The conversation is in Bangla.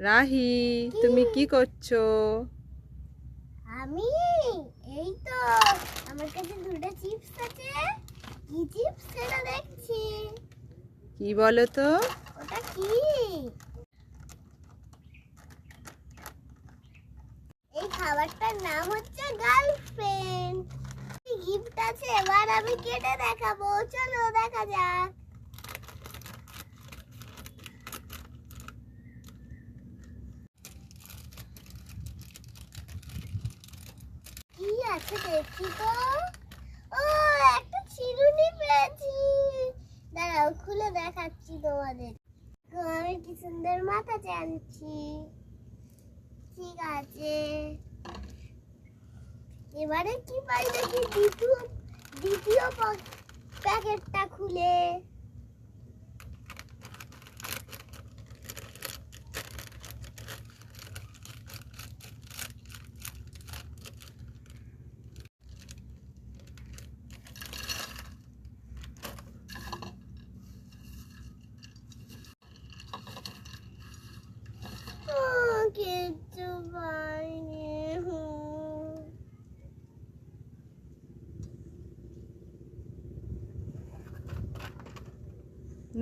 রাহি তুমি কি করছ? আমি এই তো আমার কাছে দুটো চিপস আছে। কি চিপস সেটা দেখছি। কি বলো তো? ওটা কি? এই খাবারটার নাম হচ্ছে গার্লফ্রেন্ড। গিফট আছে? এবার আমি কেটে দেখাবো। চলো দেখা যাক কি আছে দেখি তো ও, একটা চিরুনি পেয়েছি। দাঁড়াও, খুলে দেখাচ্ছি তোমাদের। আমি কি সুন্দর মাথা টানছি ঠিক আছে। এবারে কি পাই দেখি দ্বিতীয় দ্বিতীয় প্যাকেটটা খুলে?